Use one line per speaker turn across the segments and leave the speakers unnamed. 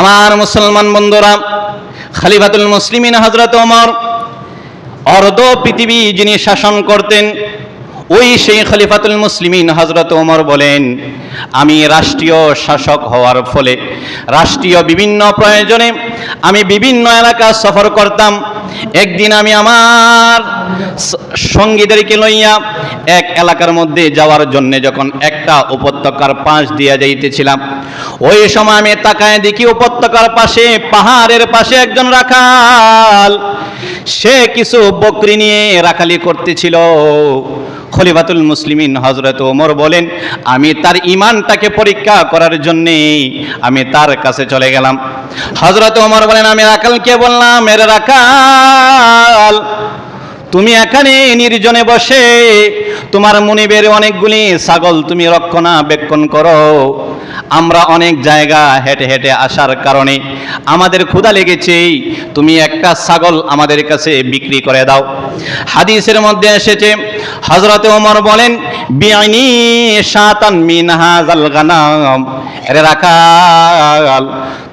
আমার মুসলমান বন্ধুরা, খালিফাতুল মুসলিমিন হজরত ওমর, অর্ধ পৃথিবী যিনি শাসন করতেন, ওই সেই খলিফাতুল মুসলিমিন হজরত ওমর বলেন, আমি রাষ্ট্রীয় শাসক হওয়ার ফলে, রাষ্ট্রীয় বিভিন্ন প্রয়োজনে আমি বিভিন্ন এলাকা সফর করতাম। একদিন আমি আমার সঙ্গীদেরকে লইয়া এক এলাকার মধ্যে যাওয়ার জন্য যখন একটা উপত্যকার পাশ দিয়া যাইতেছিলাম, ওই সময় আমি তাকায় দেখি উপত্যকার পাশে, পাহাড়ের পাশে একজন রাখাল। সে কিছু বকরি নিয়ে রাখালি করতেছিল। খলিফাতুল মুসলিমিন হজরত ওমর বলেন, আমি তার ইমানটাকে পরীক্ষা করার জন্যে আমি তার কাছে চলে গেলাম। হজরত ওমর বলেন, আমি রাখালকে বললাম? এর রাখাল, তুমি এখানে নির্জনে বসে, তোমার মনিবের অনেকগুলি ছাগল তুমি রক্ষণাবেক্ষণ করো। আমরা অনেক জায়গা হেঁটে হেঁটে আসার কারণে আমাদের ক্ষুধা লেগেছে, তুমি একটা ছাগল আমাদের কাছে বিক্রি করে দাও। হাদিসের মধ্যে এসেছে হজরতে ওমর বলেন, বিআইনি শাতান মিন হাযাল গানাম। এরে রাখাল,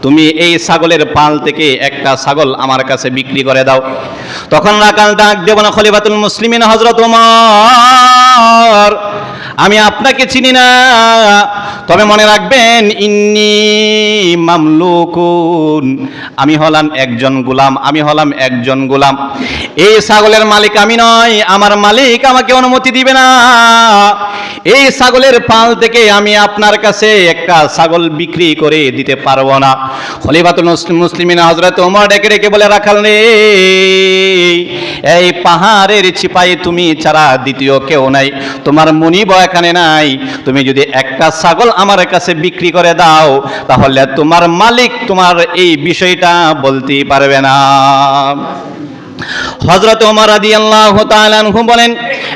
তুমি এই ছাগলের পাল থেকে একটা ছাগল আমার কাছে বিক্রি করে দাও। তখন রাখাল ডাক দেব না খলিফাতুল মুসলিমিন হজরত ওমর আমি আপনাকে চিনি না। তবে মনে রাখবেন, ইন্নি মামলুকুন। আমি হলাম একজন গোলাম, আমি হলাম একজন গোলাম। এই ছাগলের মালিক আমি নয়, আমার মালিক আমাকে অনুমতি দিবে না। এই ছাগলের পাল থেকে আমি আপনার কাছে একটা ছাগল বিক্রি করে দিতে পারব না। খলিফাতুল মুসলিম মুসলিমিন হজরত ওমর ডেকে ডেকে বলে, রাখাল রে, এই পাহাড়ের ছিপাই তুমি ছাড়া দ্বিতীয় কেউ নাই। তোমার মনিব এখানে নাই। তুমি যদি একটা ছাগল আমার কাছে বিক্রি করে দাও, তাহলে তোমার মালিক তোমার এই বিষয়টা বলতেই পারবে না। হজরত ওমর রাদি আল্লাহ বলেন,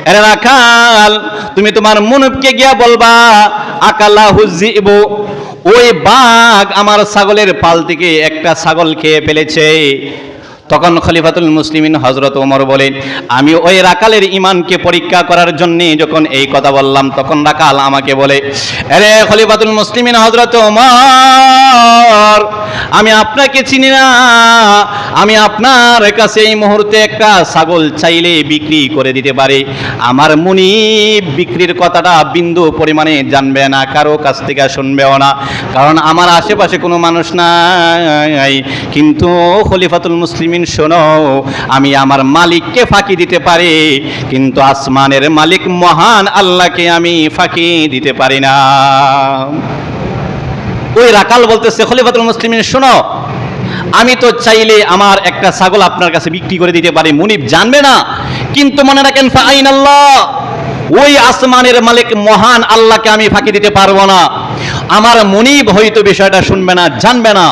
এরে রাখাল, তুমি তোমার মুনুবকে গিয়া বলবা আকাল্লা হুজিব ওই বাঘ আমার ছাগলের পাল থেকে একটা ছাগল খেয়ে ফেলেছে। তখন খলিফাতুল মুসলিমিন হজরত ওমর বলেন, আমি ওই রাকালের ইমানকে পরীক্ষা করার জন্য যখন এই কথা বললাম, তখন রাকাল আমাকে বলে, আরে খলিফাতুল মুসলিমিন হজরত ওমর, আমি আপনাকে চিনি না। আমি আপনার কাছে এই মুহূর্তে একটা ছাগল চাইলে বিক্রি করে দিতে পারি। আমার মুনি বিক্রির কথাটা বিন্দু পরিমাণে জানবে না, কারও কাছ থেকে শুনবেও না, কারণ আমার আশেপাশে কোনো মানুষ নাই। কিন্তু খলিফাতুল মুসলিমিন শোনো, আমি আমার মালিককে ফাঁকি দিতে পারি, কিন্তু আসমানের মালিক মহান আল্লাহকে আমি ফাঁকি দিতে পারি না। ওই রাকাল বলতেছে, খলিফাতুল মুসলিমিন, শোনো, আমি তো চাইলে আমার একটা ছাগল আপনার কাছে বিক্রি করে দিতে পারি, মুনিব জানবে না, কিন্তু মনে রাখেন ফাইন আল্লাহ ওই আসমানের মালিক মহান আল্লাহকে আমি ফাঁকি দিতে পারব না। আমার মনিব হয়তো বিষয়টা শুনবে না, জানবে না,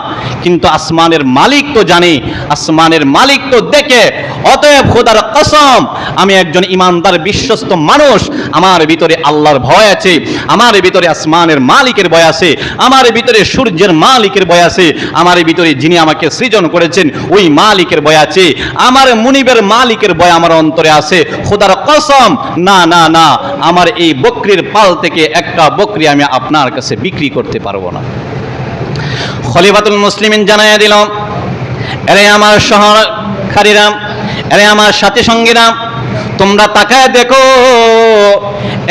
কিন্তু আসমানের মালিক তো জানে, আসমানের মালিক তো দেখে। অতএব খোদার কসম, আমি একজন ইমানদার, বিশ্বস্ত মানুষ, আমার ভিতরে আল্লাহর ভয় আছে, আমার ভিতরে আসমানের মালিকের ভয় আছে, আমার ভিতরে সূর্যের মালিকের ভয় আছে, আমার ভিতরে যিনি আমাকে সৃজন করেছেন, ওই মালিকের ভয় আছে, আমার মুনিবের মালিকের ভয় আমার অন্তরে আছে। খোদার কসম, না না না, আমার এই বকরির পাল থেকে একটা বকরি আমি আপনার কাছে বিক্রি করতে পারব না। খলিফাতুল মুসলিমিন জানাইয়া দিল, এরে আমার সহকারীরা এরে আমার সাথী সঙ্গীরা তোমরা তাকায় দেখো,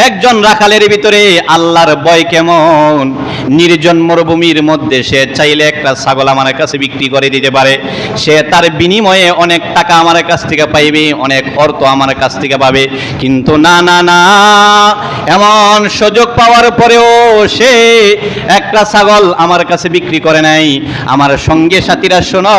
একজন রাখালের ভিতরে আল্লাহর বয় কেমন? নির্জন মরুভূমির মধ্যে সে চাইলে একটা ছাগল আমার কাছে বিক্রি করে দিতে পারে। সে তার বিনিময়ে অনেক টাকা আমার কাছ থেকে পাইবে, অনেক অর্থ আমার কাছ থেকে পাবে। কিন্তু না না না, এমন সুযোগ পাওয়ার পরেও সে একটা ছাগল আমার কাছে বিক্রি করে নাই। আমার সঙ্গে সাথীরা, শোনো,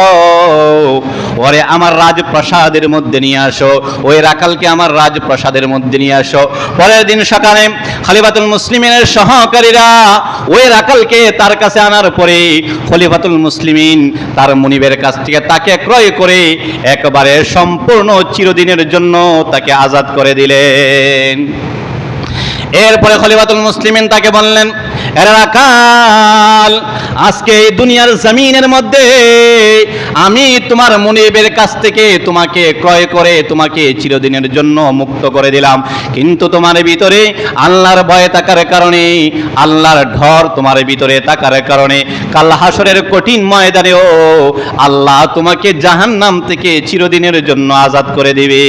ওরে আমার রাজপ্রাসাদের মধ্যে নিয়ে আসো, ওই রাখালকে আমার রাজপ্রাসাদের মধ্যে নিয়ে আসো। পরের দিন সকালে খলিফাতুল মুসলিমিনের সহকারীরা ওই রাখালকে তার কাছে আনার পরে খলিফাতুল মুসলিমিন তার মনিবের কাছ থেকে তাকে ক্রয় করে একবারে সম্পূর্ণ চিরদিনের জন্য তাকে আজাদ করে দিলেন। এরপরে খলিফাতুল মুসলিমিন তাকে বললেন রাখাল, আজকে এই দুনিয়ার জমিনের মধ্যে আমি তোমার মনিবের কাছ থেকে তোমাকে ক্রয় করে তোমাকে চিরদিনের জন্য মুক্ত করে দিলাম। কিন্তু তোমার ভিতরে আল্লাহর ভয় থাকার কারণে, আল্লাহর ঢর তোমার ভিতরে থাকার কারণে, কাল হাসরের কঠিন ময়দানেও আল্লাহ তোমাকে জাহান্নাম থেকে চিরদিনের জন্য আজাদ করে দিবে।